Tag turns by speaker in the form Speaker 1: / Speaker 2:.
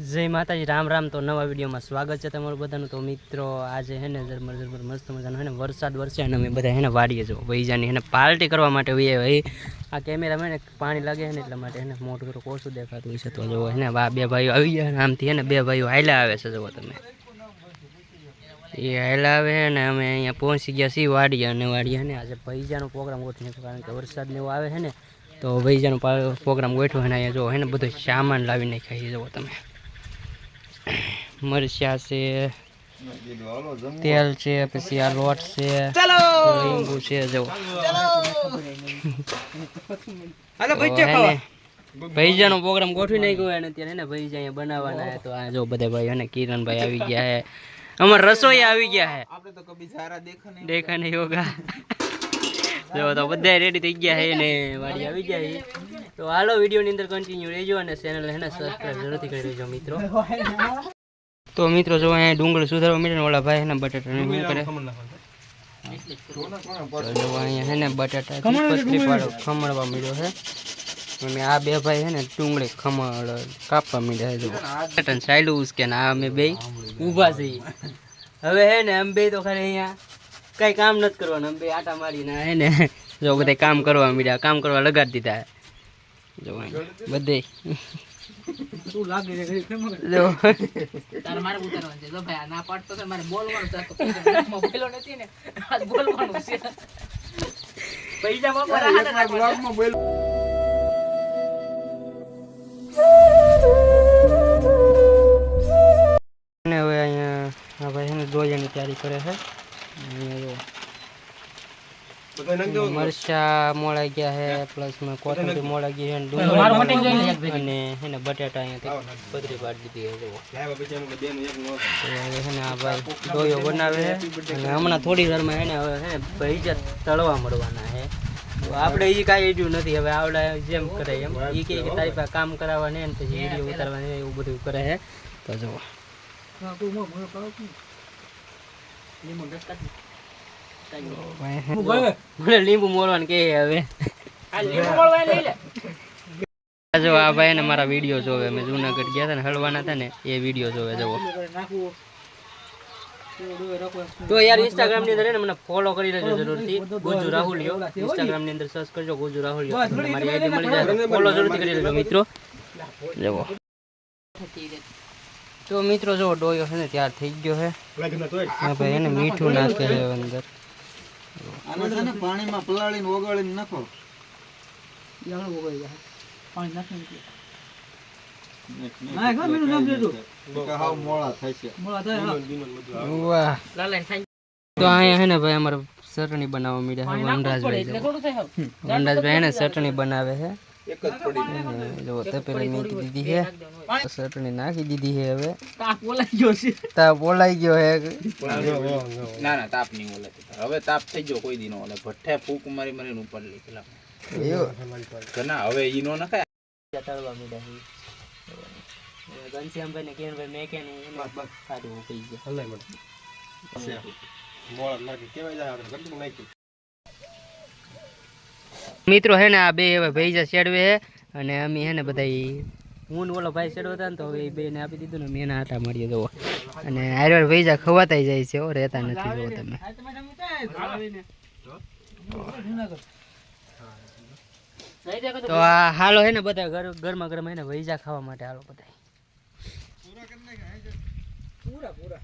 Speaker 1: જય માતાજી રામ રામ તો નવા વિડીયોમાં સ્વાગત છે તમારું બધાનું તો મિત્રો આજે હે ને ઝરમર ઝરમર મસ્ત મજાનો હે ને વરસાદ વરસે અને અમે બધા હે ને વાડીએ જો વૈજાની હે ને પાર્ટી કરવા માટે હોઈએ ભાઈ આ કેમેરામાં હે ને પાણી લાગે ને એટલા માટે એને ને મોટું થોડું ઓછું દેખાતું હોય છે તો જોવો હે ને આ બે ભાઈઓ આવી ગયા આમથી હે ને બે ભાઈઓ હાયલા આવે છે જુઓ તમે એ હાયલા આવે ને અમે અહીંયા પહોંચી ગયા છીએ વાડીએ અને વાડીએ ને આજે ભૈજાનો પ્રોગ્રામ ગોઠવીએ કારણ કે વરસાદ ને એવું આવે છે ને તો ભૈજાનો પ્રોગ્રામ ગોઠવ્યો અને અહીંયા જો હે ને બધો સામાન લાવી નાખ્યા જુઓ તમે મરચા છે તેલ છે પછી આ લોટ છે લીંબુ છે જો ભાઈજાનો પ્રોગ્રામ ગોઠવી નાખ્યો હોય અને અત્યારે એને ભાઈજા અહીંયા બનાવવાના તો આ જો બધા ભાઈ અને કિરણભાઈ આવી ગયા હે અમાર રસોઈ આવી ગયા હે
Speaker 2: આપણે તો કભી સારા દેખા નહીં
Speaker 1: દેખા નહીં યોગા જો તો બધા રેડી થઈ ગયા હે ને વાડી આવી ગયા હે તો હાલો વિડીયોની અંદર કન્ટિન્યુ રહેજો અને ચેનલ હે ને સબસ્ક્રાઇબ જરૂરથી કરી લેજો મિત્રો. તો મિત્રો જો અહીંયા ડુંગળ સુધારવા મીઠા ઓલા ભાઈ ને બટાટા ને શું કરે? અહીંયા હે ને બટાટા પતરી પાડો ખમણવા મળ્યો છે અને આ બે ભાઈ હે ને ડુંગળી ખમણ કાપવા મળ્યા છે જો. બટાટા સાઈડું ઉસકે ને આ અમે બે ઊભા છીએ. હવે હે ને અમે બે તો ખરે અહીંયા કઈ કામ નથી કરવાનું. અમે બે આટા મારીને હે ને જો બધા કામ કરવા મળ્યા કામ કરવા લગાડી દીધા જો બધે.
Speaker 2: શું લાગે છે?
Speaker 1: જો.
Speaker 3: તારે મારે ઉતારવાનું છે. જો ભાઈ ના પાડતો તો મારે બોલવાનું છે. તો બોલો નથી ને. આજ બોલવાનું છે. પૈસા બાપા હાથે
Speaker 2: બ્લોગમાં બોલ.
Speaker 1: અને હવે અહીંયા આ ભાઈ છે ને દોયાની તૈયારી કરે છે. અહીંયા મરચા મોળા ગયા છે પ્લસમાં કોથમીર મોળા ગઈ છે ડુંગળી અને હે ને બટાટા અહીંયા પતરી પાડી દીધી છે હવે છે ને આ ભાઈ દોયો બનાવે છે અને હમણાં થોડી વારમાં હે ને હવે હે ભૈજા તળવા મળવાના છે આપણે એ કાંઈ એડ્યું નથી હવે આવડે જેમ કરે એમ. એ કે કે તારી પાસે કામ કરાવવા ને પછી વીડિયો ઉતારવા ને એવું બધું કરે છે તો જુઓ. મને લીંબુ મોરવાનું કે હવે
Speaker 3: આ લીંબુ મોળવા લઈ લે
Speaker 1: આ જો આ ભાઈ ને મારા વીડિયો જોવે. અમે જુનાગઢ ગયા હતા ને હળવાના હતા ને એ વીડિયો જોવે તો યાર ઇન્સ્ટાગ્રામની અંદર ને મને ફોલો કરી લેજો જરૂરથી. ગુજુ રાહુલિયો. ઇન્સ્ટાગ્રામની અંદર સર્ચ કરજો ગુજુ રાહુલિયો. તમને મારી આઈડી મળી જાય ફોલો જરૂરથી કરી લેજો મિત્રો. તો મિત્રો જો ડોયો છે ને ત્યાર થઈ ગયો છે ભાઈ એને મીઠું નાખે છે અંદર.
Speaker 2: આને છે ને પાણીમાં પલાળીને ઓગાળીને નાખો.
Speaker 3: પાણી નાખી
Speaker 2: કે હાવ મોળા થાય છે.
Speaker 1: વાહ.
Speaker 3: લાલાને ખાઈ.
Speaker 1: તો અહીંયા હે ને ભાઈ અમારે ચટણી બનાવવા માંડ્યા વનરાજભાઈ
Speaker 3: એટલે થોડું થાય
Speaker 1: વનરાજભાઈ હે ને ચટણી બનાવે છે.
Speaker 2: એક જ પડી.
Speaker 1: જો તપેલી મૂકી દીધી છે. ચટણી નાખી દીધી છે હવે.
Speaker 3: તાપ બોલાઈ ગયો છે.
Speaker 1: તા બોલાઈ ગયો છે.
Speaker 2: ના ના તાપ નહીં ઓલે હવે તાપ થઈ ગયો કોઈ દી ઓલે. ભઠ્ઠે ફૂક મારી મારીને ઉપર લઈ પેલા હવે ઈ નો
Speaker 1: છે. ઘનશ્યામભાઈ ને કિરણભાઈ મેં કે ને સારું ઉકળી ગયા. મિત્રો હે ને આ બે હવે ભૈજા ચડવે છે અને અમે હે ને બધા હું ને ઓલો ભાઈ ચડવા હતા ને તો એ બેને આપી દીધું ને મેં એના આટા મારીએ જુઓ. અને હારવાર ભૈજા ખવાતા જાય છે, હો, રહેતા નથી જવો તમે. તો હાલો હે ને બધા ઘર, ઘરમાં ઘરમાં હે ને ભૈજા ખાવા માટે હાલો બધા
Speaker 3: પૂરા પૂરા.